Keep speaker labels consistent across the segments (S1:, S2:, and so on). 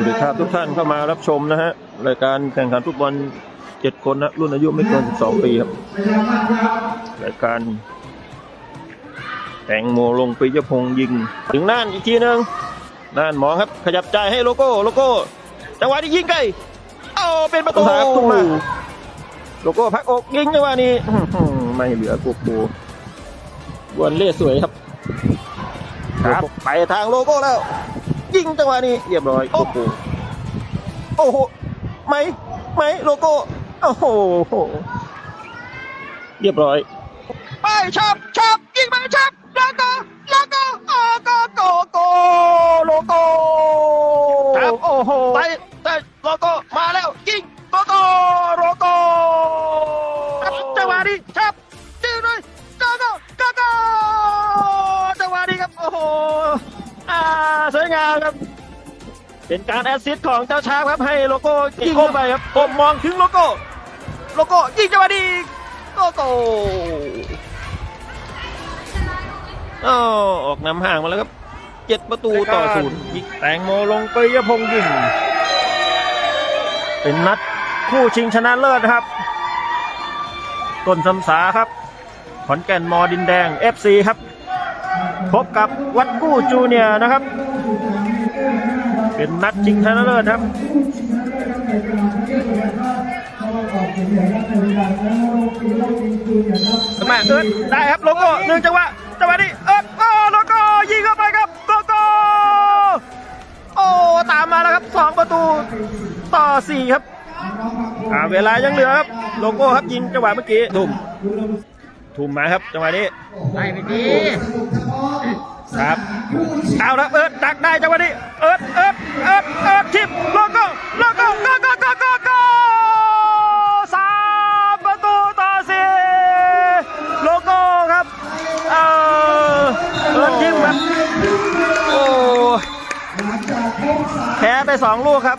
S1: สวัสดีครับทุกท่านเข้ามารับชมนะฮะรายการแข่งขันฟุตบอลเจ็ดคนนะรุ่นอายุไม่เกิน12 ปีครับรายการแตงโมลงปียพงษ์ยิง ถึงน่านอีกทีหนึงน่านหมองครับ ขยับใจายให้โลโก้โลโก้จังหวะที่ยิงไกลเอาเป็นประตูครับตุ้มมาโลโก้พักอกยิงจังหวะนี้อื้อหือไม่เหลือกูปูบวนเล่สวยครับครับไปทางโลโก้แล้ว ยิงจังหวะนี้เรียบร้อยโอ้โหโอ้โหไหมไหมโลโก้โอ้โหเรียบร้อย ไปชับชับยิงไปชับโลโก้โลโก้โอ้โกโกโกโลโก้ครับโอ้โหไปแต่โลโก้มาแล้วยิงโลโก้โลโก้ครับจังหวะนี้ชับยิงเลยโลโก้โลโก้จังหวะนี้ครับโอ้โหอ่าสวยงาม ครับ เป็นการแอสซิสต์ของเจ้าช้างครับให้โลโก้ยิงเข้าไปครับผมมองถึงโลโก้โลโก้ยิงจังหวะดีโลโก้อ้าวออกนำห่างมาแล้วครับเจ็ดประตูต่อศูนย์ยิงแตงโมลงไปยพงษ์ยิงเป็นนัดคู่ชิงชนะเลิศนะครับต้นสำสาครับ ขอนแก่นมอดินแดง FC ครับ พบกับวัดกู้จูเนียร์นะครับ เป็นนัดชิงชนะเลิศครับมาเอิร์ดได้ครับโลโก้หนึ่งจังหวะจังหวะนี้เอิร์ดโอ้โลโก้ยิงเข้าไปครับโลโก้โอ้ตามมาแล้วครับสองประตูต่อสี่ครับอ่าเวลายังเหลือครับโลโก้ครับยิงจังหวะเมื่อกี้ทุ่มทุ่มมาครับจังหวะนี้
S2: ได้ไปดี
S1: ครับเอาละเอิร์ดดักได้จังหวะนี้เอิร์ดเอิร์ดเอิร์ดเอิร์ดทิปโลโก้โลโก้โกโกโกโกโกสามประตูต่อสี่โลโก้ครับเออเอิร์ดทิปครับโอ้แพ้ ไปสองลูกครับ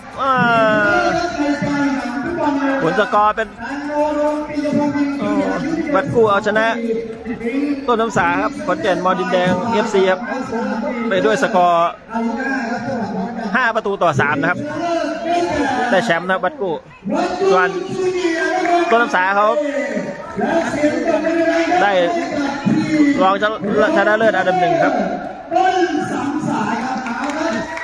S1: ผลสกอร์เป็นบัตรกู้เอาชนะ ต้นน้ำสาครับขอนแก่นมอดินแดง FC ครับ ไปด้วยสกอร์ 5 ประตูต่อ 3 นะครับ ได้แชมป์นะครับบัตกู้ส่วนต้นน้ำสาเขาได้รองชนะเลิศอันดับหนึ่งครับ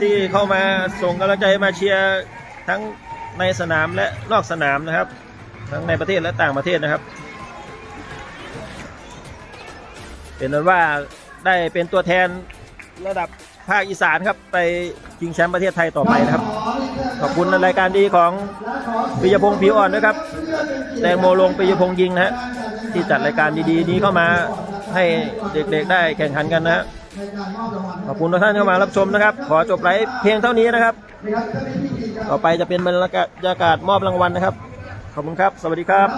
S1: ที่เข้ามาส่งกำลังใจมาเชียร์ทั้งในสนามและนอกสนามนะครับ ทั้งในประเทศและต่างประเทศนะครับ เป็นนั้นว่าได้เป็นตัวแทนระดับภาคอีสานครับไปชิงแชมป์ประเทศไทยต่อไปนะครับ ขอบคุณรายการดีของปิยพงศ์ผิวอ่อนนะครับแตงโมลงปิยพงศ์ยิงนะฮะที่จัดรายการดีๆ นี้เข้ามาให้เด็กๆได้แข่งขันกันนะฮะ ขอบคุณทุกท่านเข้ามารับชมนะครับ ขอจบไลฟ์เพียงเท่านี้นะครับ ต่อไปจะเป็นบรรยากาศมอบรางวัลนะครับ ขอบคุณครับ สวัสดีครับ